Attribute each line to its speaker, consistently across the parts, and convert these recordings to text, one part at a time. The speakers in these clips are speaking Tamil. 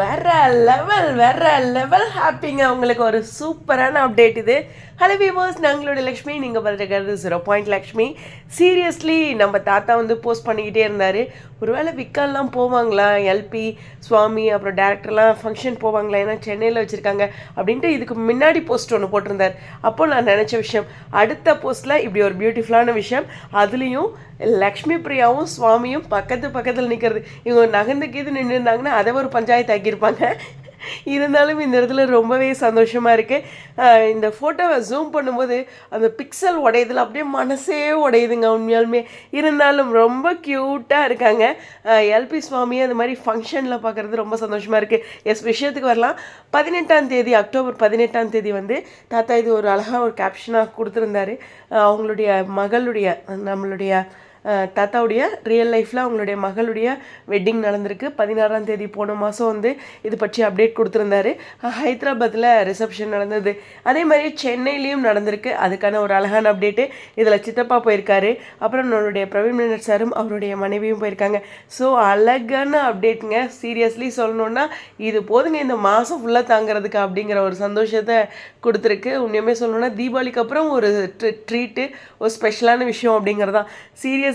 Speaker 1: வேற லெவல் வேற லெவல் ஹாப்பிங்க உங்களுக்கு ஒரு சூப்பரான அப்டேட் இது. ஹலோ வீவர்ஸ் நாங்களோட லக்ஷ்மி. நீங்கள் பார்த்துருக்கிறது ஜீரோ பாயிண்ட் லக்ஷ்மி. சீரியஸ்லி நம்ம தாத்தா வந்து போஸ்ட் பண்ணிக்கிட்டே இருந்தார். ஒருவேளை விக்கால்லாம் போவாங்களா? எல்பி சுவாமி அப்புறம் டேரக்டர்லாம் ஃபங்க்ஷன் போவாங்களா? ஏன்னா சென்னையில் வச்சுருக்காங்க. அப்படின்ட்டு இதுக்கு முன்னாடி போஸ்ட் ஒன்று போட்டிருந்தார். அப்போ நான் நினச்ச விஷயம் அடுத்த போஸ்ட்டில் இப்படி ஒரு பியூட்டிஃபுல்லான விஷயம் அதுலேயும் லக்ஷ்மி பிரியாவும் சுவாமியும் பக்கத்து பக்கத்தில் நிற்கிறது இவங்க நகர்ந்து கீது நின்று இருந்தாங்கன்னா அதை ஒரு பஞ்சாயத்து ஆக்கியிருப்பாங்க. இருந்தாலும் இந்த இடத்துல ரொம்பவே சந்தோஷமாக இருக்குது இந்த ஃபோட்டோவை ஜூம் பண்ணும்போது அந்த பிக்சல் உடையதில் அப்படியே மனசே உடையுதுங்க உண்மையாலுமே. இருந்தாலும் ரொம்ப க்யூட்டாக இருக்காங்க. எல்பி சுவாமி அந்த மாதிரி ஃபங்க்ஷனில் பார்க்குறது ரொம்ப சந்தோஷமாக இருக்குது எஸ் விஷயத்துக்கு வரலாம். பதினெட்டாம் தேதி அக்டோபர் பதினெட்டாம் தேதி வந்து தாத்தா இது ஒரு அழகாக ஒரு கேப்ஷனாக கொடுத்துருந்தாரு. அவங்களுடைய மகளுடைய நம்மளுடைய தாத்தாவுடைய ரியல் லைஃப்பில் அவங்களுடைய மகளுடைய வெட்டிங் நடந்திருக்கு. பதினாறாம் தேதி போன மாதம் வந்து இது பற்றி அப்டேட் கொடுத்துருந்தாரு. ஹைதராபாத்தில் ரிசப்ஷன் நடந்தது. அதே மாதிரி சென்னையிலையும் நடந்திருக்கு. அதுக்கான ஒரு அழகான அப்டேட்டு இதில் சித்தப்பா போயிருக்காரு. அப்புறம் நம்மளுடைய பிரவீன் மினர் சாரும் அவருடைய மனைவியும் போயிருக்காங்க. ஸோ அழகான அப்டேட்டுங்க சீரியஸ்லி சொல்லணுன்னா இது போதுங்க. இந்த மாதம் ஃபுல்லாக தாங்கிறதுக்கு அப்படிங்கிற ஒரு சந்தோஷத்தை கொடுத்துருக்கு. உண்மையுமே சொல்லணுன்னா தீபாவளிக்கு அப்புறம் ஒரு ட்ரீட்டு ஒரு ஸ்பெஷலான விஷயம் அப்படிங்கிறதான்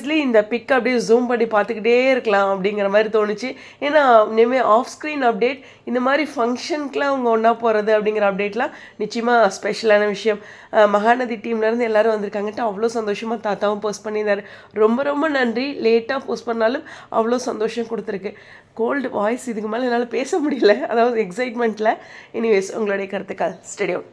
Speaker 1: சீரியஸ்லி இந்த பிக் அப்படியே ஜூம் பண்ணி பார்த்துக்கிட்டே இருக்கலாம் அப்படிங்கிற மாதிரி தோணுச்சு. ஏன்னா இனிமேல் ஆஃப் ஸ்க்ரீன் அப்டேட் இந்த மாதிரி ஃபங்க்ஷனுக்குலாம் அவங்க ஒன்றா போகிறது அப்படிங்கிற அப்டேட்லாம் நிச்சயமாக ஸ்பெஷலான விஷயம். மகாநதி டீம்லேருந்து எல்லோரும் வந்திருக்காங்கட்டு அவ்வளோ சந்தோஷமாக தாத்தாவும் போஸ்ட் பண்ணியிருந்தார். ரொம்ப ரொம்ப நன்றி. லேட்டாக போஸ்ட் பண்ணாலும் அவ்வளோ சந்தோஷம் கொடுத்துருக்கு. கோல்டு வாய்ஸ் இதுக்கு மேலே என்னால் பேச முடியல. அதாவது எக்ஸைட்மெண்ட்டில் எனிவேஸ் உங்களுடைய கருத்துக்கள். ஸ்டேடியம்